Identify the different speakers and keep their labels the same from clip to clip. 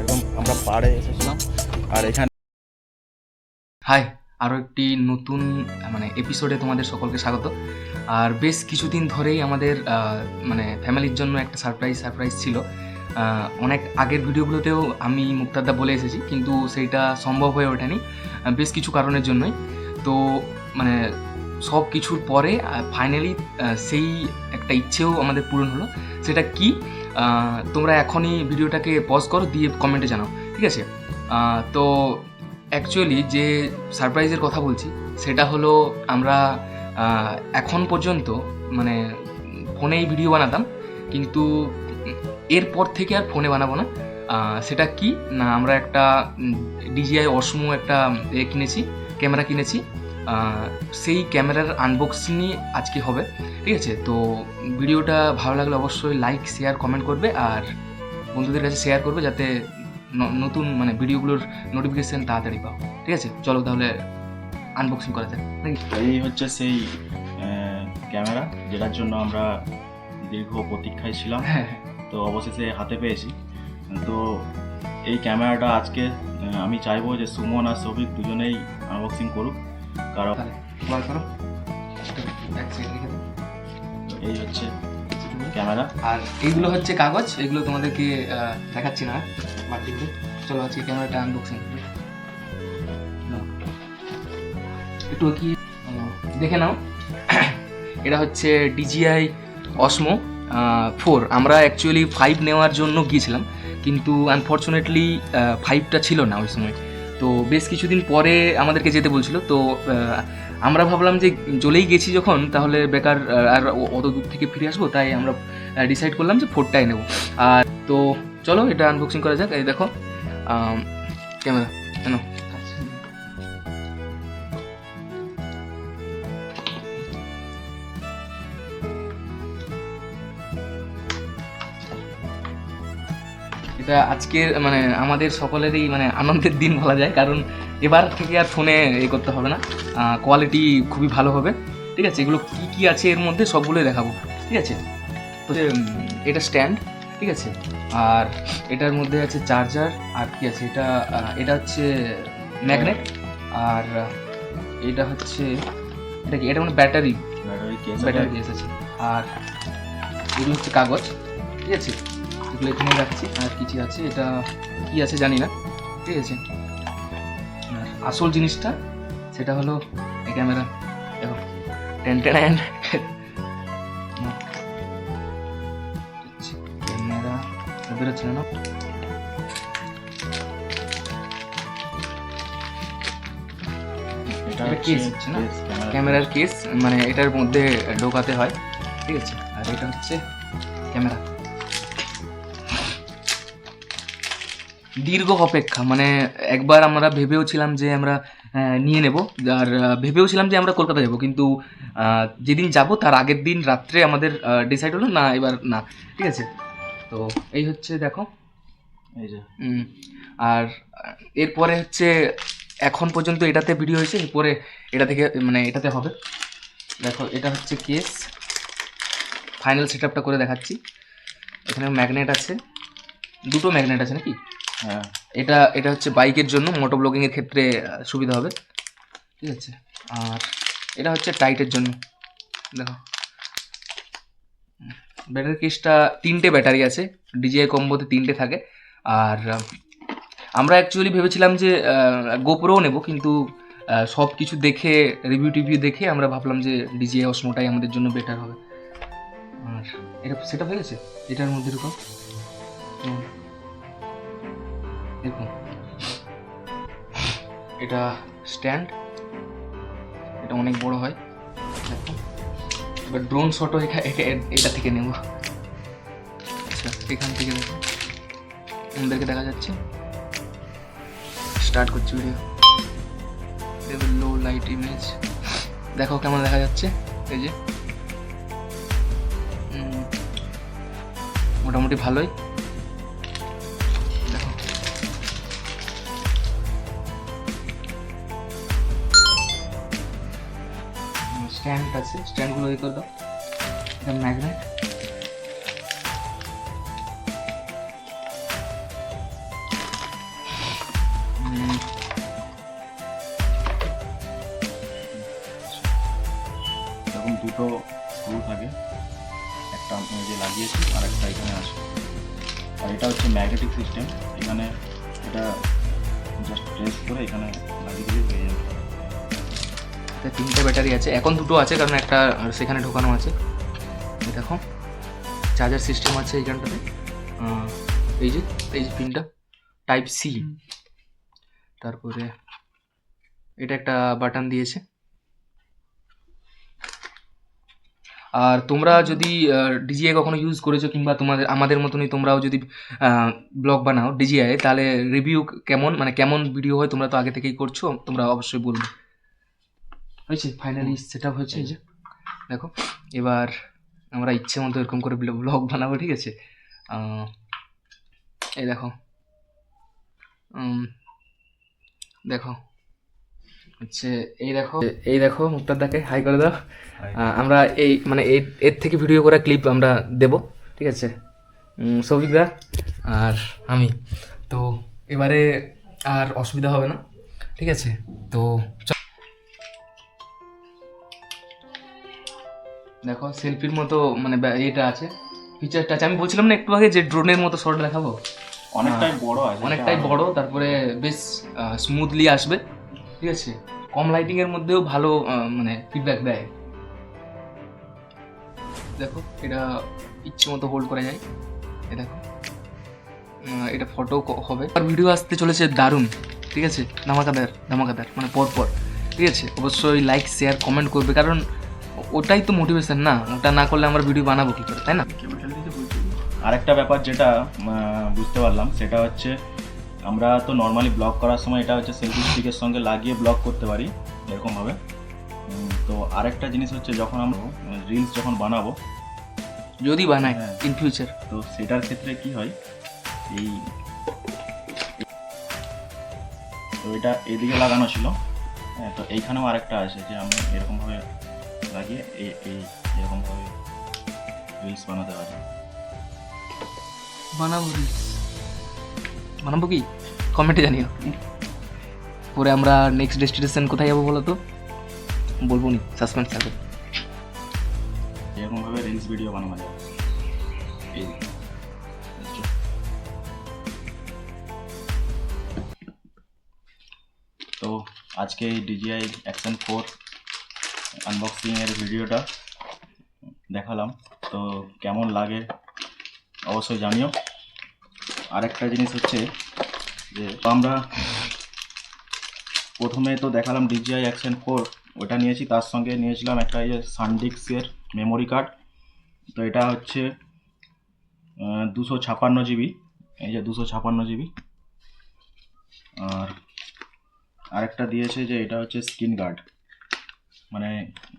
Speaker 1: একদম আমরা এসেছিলাম আর এখানে
Speaker 2: হাই আরও একটি নতুন মানে এপিসোডে তোমাদের সকলকে স্বাগত। আর বেশ কিছুদিন ধরেই আমাদের মানে ফ্যামিলির জন্য একটা সারপ্রাইজ সারপ্রাইজ ছিল। অনেক আগের ভিডিওগুলোতেও আমি মুক্তারদা বলে এসেছি, কিন্তু সেইটা সম্ভব হয়ে ওঠেনি বেশ কিছু কারণের জন্যই। তো মানে সব কিছুর পরে ফাইনালি সেই একটা ইচ্ছেও আমাদের পূরণ হলো। সেটা কি? তোমরা এখনই ভিডিওটাকে পজ করো, দিয়ে কমেন্টে জানাও, ঠিক আছে? তো অ্যাকচুয়ালি যে সারপ্রাইজের কথা বলছি, সেটা হলো আমরা এখন পর্যন্ত মানে ফোনেই ভিডিও বানাতাম, কিন্তু এরপর থেকে আর ফোনে বানাবো না। সেটা কি? না, আমরা একটা ডিজিআই অসমো একটা এ কিনেছি, ক্যামেরা কিনেছি। সেই ক্যামেরার আনবক্সিংই আজকে হবে ঠিক আছে? তো ভিডিওটা ভালো লাগলে অবশ্যই লাইক শেয়ার কমেন্ট করবে আর বন্ধুদের কাছে শেয়ার করবে যাতে নতুন মানে ভিডিওগুলোর নোটিফিকেশন তাড়াতাড়ি পাও ঠিক আছে? চলো তাহলে আনবক্সিং করা যাক। নাকি
Speaker 1: এই হচ্ছে সেই ক্যামেরা যেটার জন্য আমরা দীর্ঘ প্রতীক্ষায় ছিলাম।
Speaker 2: হ্যাঁ হ্যাঁ।
Speaker 1: তো অবশেষে হাতে পেয়েছি। তো এই ক্যামেরাটা আজকে আমি চাইব যে সুমন আর সৌভিক দুজনেই আনবক্সিং করুক। কারণ এই হচ্ছে ক্যামেরা।
Speaker 2: আর এইগুলো হচ্ছে কাগজ এগুলো তোমাদেরকে দেখাচ্ছি না বাকিগুলো চলো আজকে ক্যামেরাটা আনবক্সিং একটু কি দেখে নাও। এটা হচ্ছে ডিজিআই অসমো ফোর আমরা অ্যাকচুয়ালি ফাইভ নেওয়ার জন্য গিয়েছিলাম কিন্তু আনফর্চুনেটলি ফাইভটা ছিল না ওই সময়। তো বেশ কিছুদিন পরে আমাদেরকে যেতে বলছিল, তো আমরা ভাবলাম যে চলেই গেছি যখন, তাহলে বেকার আর অত দূর থেকে ফিরে আসব, তাই আমরা ডিসাইড করলাম যে ফোরটাই নেব। আর তো, চলো এটা আনবক্সিং করা যাক, এই দেখো ক্যামেরা, কেন? এটা আজকের মানে আমাদের সকলেরই মানে আনন্দের দিন বলা যায়। কারণ এবার থেকে আর ফোনে এ করতে হবে না। কোয়ালিটি খুবই ভালো হবে। ঠিক আছে? এগুলো কি কি আছে এর মধ্যে সবগুলোই দেখাবো। ঠিক আছে? তো এটা স্ট্যান্ড ঠিক আছে? আর এটার মধ্যে আছে চার্জার আর কি আছে? এটা এটা হচ্ছে ম্যাগনেট আর এটা হচ্ছে এটা কি? এটা মানে battery
Speaker 1: battery case
Speaker 2: battery case আছে। আর এগুলো হচ্ছে কাগজ ঠিক আছে? এগুলো এখানে রাখছি। আর কিছু আছে এটা কি আছে জানি না। ঠিক আছে? আর আসল জিনিসটা সেটা হলো এই ক্যামেরা। দেখো টেন টেন ক্যামেরা বেরোচ্ছে না
Speaker 1: হচ্ছে
Speaker 2: না? ক্যামেরার কেস মানে এটার মধ্যে ঢোকাতে হয়। ঠিক আছে? আর এটা হচ্ছে ক্যামেরা। দীর্ঘ অপেক্ষা মানে একবার আমরা ভেবেও ছিলাম যে আমরা নিয়ে নেব আর আহ, ভেবেও ছিলাম যে আমরা কলকাতা যাব কিন্তু যেদিন যাব তার আগের দিন রাত্রে আমাদের ডিসাইড হলো না এবার না ঠিক আছে? তো এই হচ্ছে দেখো।
Speaker 1: এই যে।
Speaker 2: আর এরপরে হচ্ছে এখন পর্যন্ত এটাতে ভিডিও হয়েছে এরপরে এটা থেকে মানে এটাতে হবে। দেখো এটা হচ্ছে কেস ফাইনাল সেট করে দেখাচ্ছি। এখানে ম্যাগনেট আছে। দুটো ম্যাগনেট আছে নাকি? এটা এটা হচ্ছে বাইকের জন্য মোটো ব্লগিংয়ের ক্ষেত্রে সুবিধা হবে। ঠিক আছে? আর এটা হচ্ছে টাইটের জন্য। দেখো। ব্যাটারি কেসটা তিনটে ব্যাটারি আছে ডিজিআই কম্বোতে তিনটে থাকে। আর আমরা অ্যাকচুয়ালি ভেবেছিলাম যে গোপ্রো নেব, কিন্তু সব কিছু দেখে রিভিউ টিভিউ দেখে আমরা ভাবলাম যে ডিজিআই অসমোটাই আমাদের জন্য বেটার হবে। আর, এটা সেটা হয়ে গেছে? এটার মধ্যে এরকম এটা স্ট্যান্ড। এটা অনেক বড় হয়। এবার ড্রোন শটও এটা থেকে নেব। আচ্ছা এখান থেকে দেখো। আমাদেরকে দেখা যাচ্ছে। স্টার্ট করছি ভিডিও লো লাইট ইমেজ দেখো কেমন দেখা যাচ্ছে। এই যে। মোটামুটি ভালোই। স্ট্যান্ড আছে, স্ট্যান্ডগুলো ইয়ে করে দাও। ম্যাগনেট
Speaker 1: এরকম দুটো স্ক্রু থাকে। একটা যে লাগিয়েছি, আর একটা এখানে আছে। আর এটা হচ্ছে ম্যাগনেটিক সিস্টেম এখানে এটা জাস্ট প্রেস করে এখানে লাগিয়ে দিলে হয়ে যাবে।
Speaker 2: তিনটে ব্যাটারি আছে। এখন দুটো আছে কারণ একটা সেখানে ঢোকানো আছে। দেখো চার্জার সিস্টেম আছে এইখানটাতে। এই যে এই যে পিনটা টাইপ সি তারপরে এটা একটা বাটন দিয়েছে। আর তোমরা যদি ডিজিআই কখনো ইউজ করেছ কিংবা তোমাদের আমাদের মতনই তোমরাও যদি ব্লগ বানাও ডিজিআই তাহলে রিভিউ কেমন মানে কেমন ভিডিও হয় তোমরা তো আগে থেকেই করছ তোমরা অবশ্যই বলবে। হয়েছে ফাইনালি সেট আপ হয়েছে এই যে। দেখো এবার আমরা ইচ্ছে মতো এরকম করে ব্লগ বানাবো ঠিক আছে? এই দেখো। দেখো। হচ্ছে এই দেখো। এই দেখো মুক্তার দাকে হাই করে দাও। আমরা এই মানে এর এর থেকে ভিডিও করা ক্লিপ আমরা দেব ঠিক আছে? সৌভিক দা আর আমি। তো এবারে আর অসুবিধা হবে না ঠিক আছে? তো দেখো সেলফির মতো মানে এটা আছে ফিচারটা আছে। আমি বলছিলাম না একটু আগে যে ড্রোনের মতো শট দেখাবো?
Speaker 1: অনেকটাই বড় আছে
Speaker 2: অনেকটাই
Speaker 1: এটা
Speaker 2: বড় তারপরে বেশ স্মুথলি আসবে ঠিক আছে? কম লাইটিং এর মধ্যেও ভালো মানে ফিডব্যাক দেয়। দেখো এটা ইচ্ছে মতো হোল্ড করা যায়। এ দেখো এটা ফটো হবে। আর ভিডিও আসতে চলেছে দারুণ ঠিক আছে? ধামাকাদার ধামাকাদার মানে পর পর ঠিক আছে? অবশ্যই লাইক শেয়ার কমেন্ট করবে কারণ ওটাই তো মোটিভেশন না। ওটা না করলে আমরা ভিডিও বানাবো কি করে তাই না?
Speaker 1: আরেকটা ব্যাপার যেটা বুঝতে পারলাম সেটা হচ্ছে আমরা তো নর্মালি ব্লগ করার সময় এটা হচ্ছে সেলফি স্টিকের সঙ্গে লাগিয়ে ব্লগ করতে পারি এরকমভাবে তো আরেকটা জিনিস হচ্ছে যখন আমরা রিলস যখন বানাবো
Speaker 2: যদি বানাই
Speaker 1: হ্যাঁ।
Speaker 2: ইন ফিউচার
Speaker 1: তো সেটার ক্ষেত্রে কি হয় এই তো এটা এদিকে লাগানো ছিল। হ্যাঁ তো এইখানেও আরেকটা আছে যে আমি এরকমভাবে লাগিয়ে এই এই এরকমভাবে রিলস বানাতে পারি
Speaker 2: বানাবো রিলস বানাবো কি কমেন্টে জানিও পরে আমরা নেক্সট ডেস্টিনেশন কোথায় যাব বলো তো? বলব নি সাসপেন্স থাকবে।
Speaker 1: এরকমভাবে রিলস ভিডিও বানানো যায়। এই। তো আজকে এই ডিজিআই অ্যাকশন ফোর আনবক্সিং এর ভিডিওটা দেখালাম। তো কেমন লাগে অবশ্যই জানিও। আরেকটা জিনিস হচ্ছে যে আমরা প্রথমে তো দেখালাম ডিজিআই অ্যাকশন ফোর ওটা নিয়েছি, তার সঙ্গে নিয়েছিলাম একটা এই যে সানডিক্সের মেমোরি কার্ড তো এটা হচ্ছে দুশো ছাপান্ন জিবি এই যে দুশো ছাপান্ন জিবি আর আরেকটা দিয়েছে যে, এটা হচ্ছে স্ক্রিন গার্ড। মানে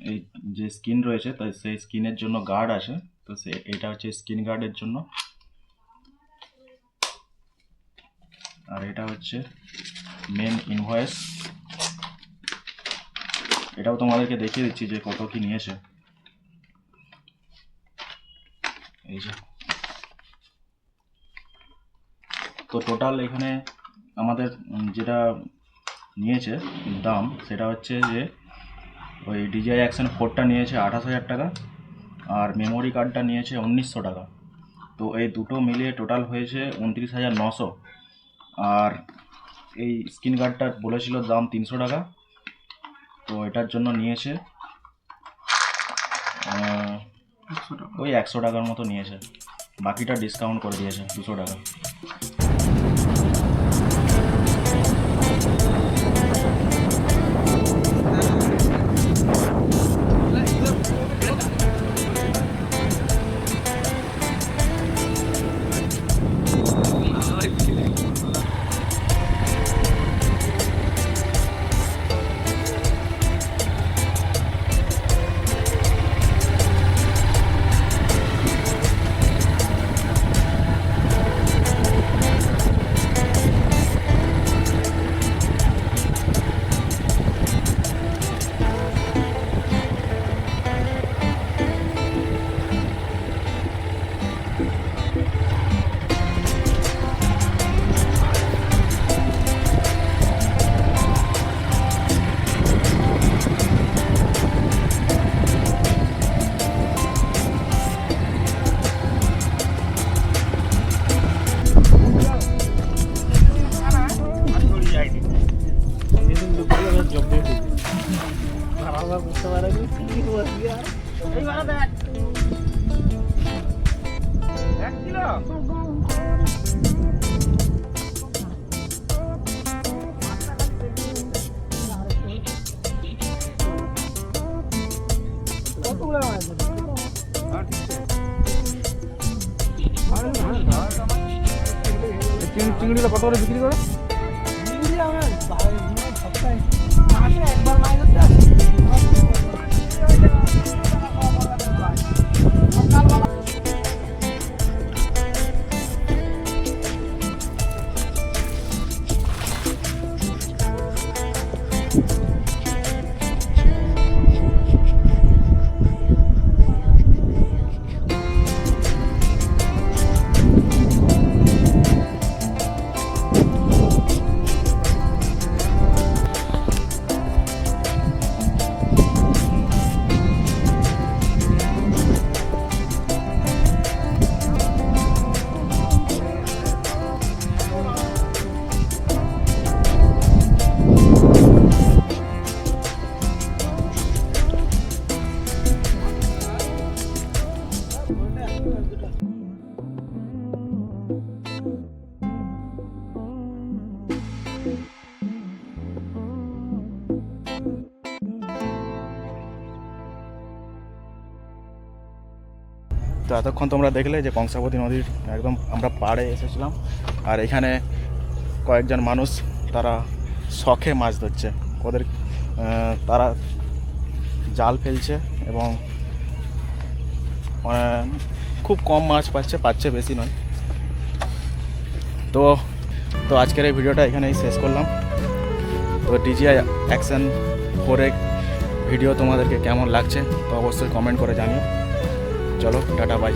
Speaker 1: এই যে স্কিন রয়েছে, তো সেই স্কিনের জন্য গার্ড আছে। তো সে, এটা হচ্ছে স্কিন গার্ডের জন্য। আর এটা হচ্ছে মেন ইনভয়েস এটাও তোমাদেরকে দেখিয়ে দিচ্ছি যে কত কি নিয়েছে। এই যে। তো টোটাল এখানে আমাদের যেটা নিয়েছে দাম, সেটা হচ্ছে যে ওই ডিজিআই অ্যাকশন ফোরটা নিয়েছে আঠাশ হাজার টাকা আর মেমোরি কার্ডটা নিয়েছে উনিশশো টাকা। তো এই দুটো মিলিয়ে টোটাল হয়েছে উনত্রিশ হাজার নশো। আর এই স্ক্রিন গার্ডটা বলেছিল দাম তিনশো টাকা। তো এটার জন্য নিয়েছে ওই একশো টাকার মতো নিয়েছে। বাকিটা ডিসকাউন্ট করে দিয়েছে দুশো টাকা।
Speaker 3: চিংড়িটা কত করে বিক্রি করে?
Speaker 1: তো এতক্ষণ তোমরা দেখলে যে কংসাবতী নদীর একদম আমরা পাড়ে এসেছিলাম। আর এখানে কয়েকজন মানুষ তারা শখে মাছ ধরছে। ওদের তারা জাল ফেলছে এবং খুব কম মাছ পাচ্ছে পাচ্ছে বেশি নয়। তো তো আজকের এই ভিডিওটা এখানেই শেষ করলাম। তো ডিজিআই অ্যাকশন ফোরে ভিডিও তোমাদেরকে কেমন লাগছে তো অবশ্যই কমেন্ট করে জানিও। চলো টাটা বাই